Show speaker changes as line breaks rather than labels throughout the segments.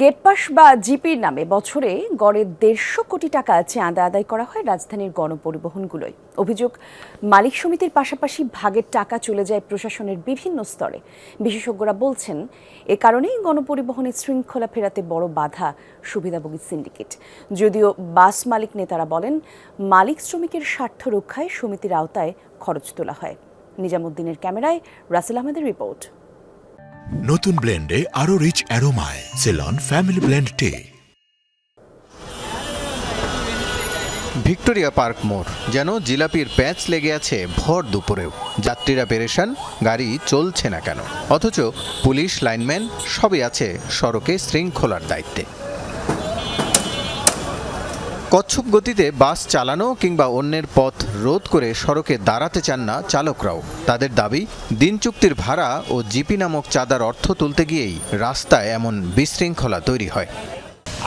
গেটপাস বা জিপির নামে বছরে গড়ে দেড়শো কোটি টাকা চাঁদা আদায় করা হয় রাজধানীর গণপরিবহনগুলোয়। অভিযোগ, মালিক সমিতির পাশাপাশি ভাগের টাকা চলে যায় প্রশাসনের বিভিন্ন স্তরে। বিশেষজ্ঞরা বলছেন, এ কারণেই গণপরিবহনের শৃঙ্খলা ফেরাতে বড় বাধা সুবিধাভোগী সিন্ডিকেট। যদিও বাস মালিক নেতারা বলেন, মালিক শ্রমিকের স্বার্থ রক্ষায় সমিতির আওতায় খরচ তোলা হয়। নিজামুদ্দিনের ক্যামেরায় রাসেল আহমেদের রিপোর্ট।
নতুন ব্লেন্ডে আরও রিচ অ্যারোমায় সেলন ফ্যামিলি ব্লেন্ড টে
ভিক্টোরিয়া পার্ক মোড়, যেন জিলাপির প্যাচ লেগে আছে ভর দুপুরেও। যাত্রীরা পেরেশান, গাড়ি চলছে না কেন? অথচ পুলিশ, লাইনম্যান, সবই আছে সড়কে শৃঙ্খলার দায়িত্বে। কচ্ছপ গতিতে বাস চালানো কিংবা অন্যের পথ রোধ করে সড়কে দাঁড়াতে চান না চালকরাও। তাদের দাবি দিন চুক্তির ভাড়া ও জিপি নামক চাঁদার অর্থ তুলতে গিয়েই রাস্তায় এমন বিশৃঙ্খলা তৈরি হয়।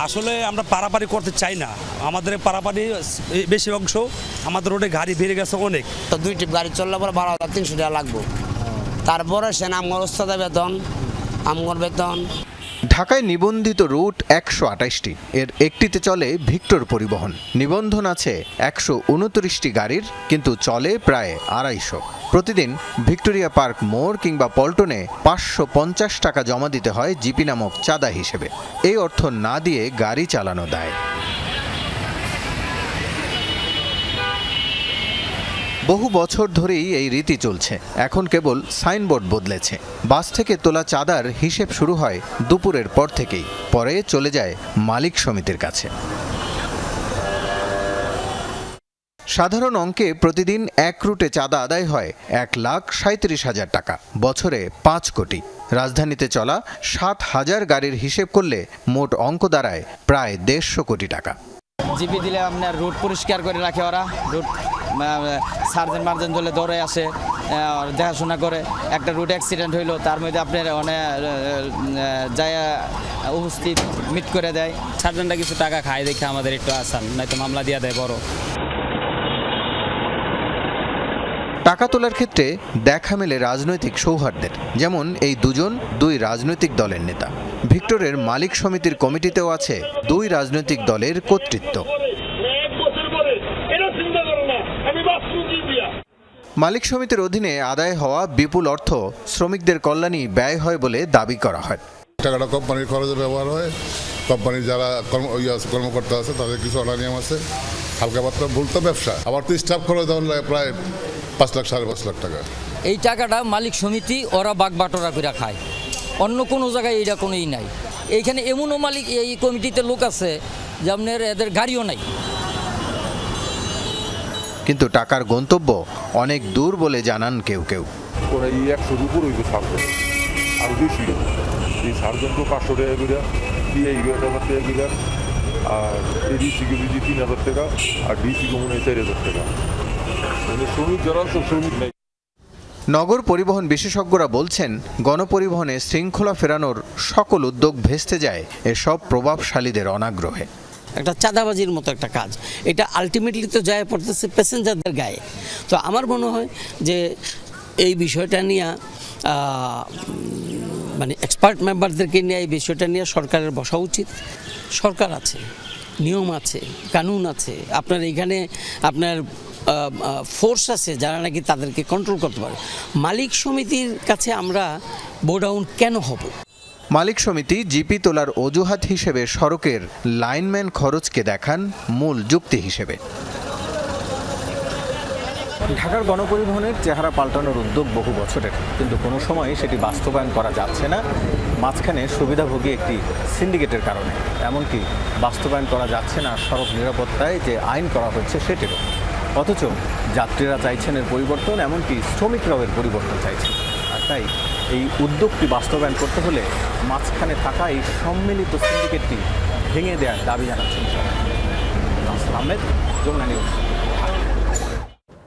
আসলে আমরা পারাপারি করতে চাই না। আমাদের পারাপারি বেশি অংশ আমাদের রোডে গাড়ি বেড়ে গেছে অনেক।
তো দুইটি গাড়ি চললে পরে বারো হাজার তিনশো টাকা লাগবো। তারপরে সে আমগর ওস্তাদা বেতন আমগর বেতন।
ঢাকায় নিবন্ধিত রুট একশো আঠাশটি। এর একটিতে চলে ভিক্টর পরিবহন। নিবন্ধন আছে একশো উনত্রিশটি গাড়ির, কিন্তু চলে প্রায় আড়াইশো। প্রতিদিন ভিক্টোরিয়া পার্ক মোড় কিংবা পল্টনে পাঁচশো পঞ্চাশ টাকা জমা দিতে হয় জিপি নামক চাঁদা হিসেবে। এই অর্থ না দিয়ে গাড়ি চালানো দেয়। বহু বছর ধরেই এই রীতি চলছে। এখন কেবল সাইনবোর্ড বদলেছে। বাস থেকে তোলা চাঁদার হিসেব শুরু হয় দুপুরের পর থেকেই। পরে চলে যায় মালিক সমিতির কাছে। সাধারণ অঙ্কে প্রতিদিন এক রুটে চাঁদা আদায় হয় এক লাখ সাঁত্রিশ হাজার টাকা। বছরে পাঁচ কোটি। রাজধানীতে চলা সাত হাজার গাড়ির হিসেব করলে মোট অঙ্ক দাঁড়ায় প্রায় দেড়শো কোটি টাকা।
জিপি দিলে আপনার রুট পরিষ্কার করে রাখে ওরা। রুট সার্জেন মার্জেন ধরলে দৌড়ে আসে দেখাশোনা করে। একটা রুট অ্যাক্সিডেন্ট হইল তার মধ্যে আপনার অনেক যায় উপস্থিত মিট করে দেয়।
সার্জনটা কিছু টাকা খায় দেখে আমাদের একটু আসান নয়তো মামলা দিয়ে দেয় বড়।
টাকা তোলার ক্ষেত্রে দেখা মেলে রাজনৈতিক সৌহার্দ্যের যেমন এই দুজন দুই রাজনৈতিক দলের নেতা। ভিক্টরের মালিক সমিতির কমিটিতেও আছে দুই রাজনৈতিক দলের কর্তৃত্ব
এক বছর পরে এটা চিন্তা করো না আমি বাঁচবো কি দিয়া
মালিক সমিতির অধীনে আদায় হওয়া বিপুল অর্থ শ্রমিকদের কল্যাণী ব্যয় হয় বলে দাবি করা হয়।
টাকাটা কোম্পানির খরচে ব্যবহার হয়। কোম্পানির যারা কর্ম ইয়ে আছে কর্মকর্তা আছে তাদের কিছু অর্ডার নিয়ম আছে। হালকা পাতলা ভুল তো ব্যবসা। আবার তো স্টাফ খরচ প্রায় পাঁচ লাখ সাড়ে পাঁচ লাখ টাকা।
এই টাকাটা মালিক সমিতি ওরা বাগ বাটোরা করে খায়। অন্য কোনো জায়গায় এইটা কোনোই নাই। এইখানে এমনও মালিক এই কমিটিতে লোক আছে যে আপনার এদের গাড়িও নাই।
কিন্তু টাকার গন্তব্য অনেক দূর বলে জানান কেউ কেউ।
ওরা এই একশোর উপর হইবে সার্জন। আর বেশি। এই সার্জন তো পাঁচশো টাকা করে। দিয়ে এই হাজার টাকা আর এই ডিসি দিচ্ছি তিন হাজার টাকা। আর ডিসি মনে হয় চার হাজার টাকা। মানে শ্রমিক যারা আছে শ্রমিক নাই।
নগর পরিবহন বিশেষজ্ঞরা বলছেন গণপরিবহনে শৃঙ্খলা ফেরানোর সকল উদ্যোগ ভেস্তে যায় এসব প্রভাবশালীদের অনাগ্রহে।
একটা চাঁদাবাজির মতো একটা কাজ। এটা আলটিমেটলি তো যায় পড়তেছে প্যাসেঞ্জারদের গায়ে। তো আমার মনে হয় যে এই বিষয়টা নিয়ে মানে এক্সপার্ট মেম্বারদেরকে নিয়ে এই বিষয়টা নিয়ে সরকারের বসা উচিত। সরকার আছে, নিয়ম আছে, কানুন আছে। আপনার এখানে আপনার ফোর্স আছে যারা নাকি তাদেরকে কন্ট্রোল করতে পারে। মালিক সমিতির কাছে আমরা বোডাউন কেন হব?
মালিক সমিতি জিপি তোলার অজুহাত হিসেবে সড়কের লাইনম্যান খরচকে দেখান মূল যুক্তি হিসেবে।
ঢাকার গণপরিবহনের চেহারা পাল্টানোর উদ্যোগ বহু বছরের, কিন্তু কোনো সময় সেটি বাস্তবায়ন করা যাচ্ছে না। মাঝখানে সুবিধাভোগী একটি সিন্ডিকেটের কারণে, এমনকি বাস্তবায়ন করা যাচ্ছে না সড়ক নিরাপত্তায় যে আইন করা হচ্ছে সেটিরও। অথচ যাত্রীরা চাইছেন এর পরিবর্তন, এমনকি শ্রমিকরাও এর পরিবর্তন চাইছেন। আর তাই এই উদ্যোগটি বাস্তবায়ন করতে হলে মাঝখানে থাকা এই সম্মিলিত সিন্ডিকেটটি ভেঙে দেওয়ার দাবি জানাচ্ছেন আহমেদ যমুনা নিউজ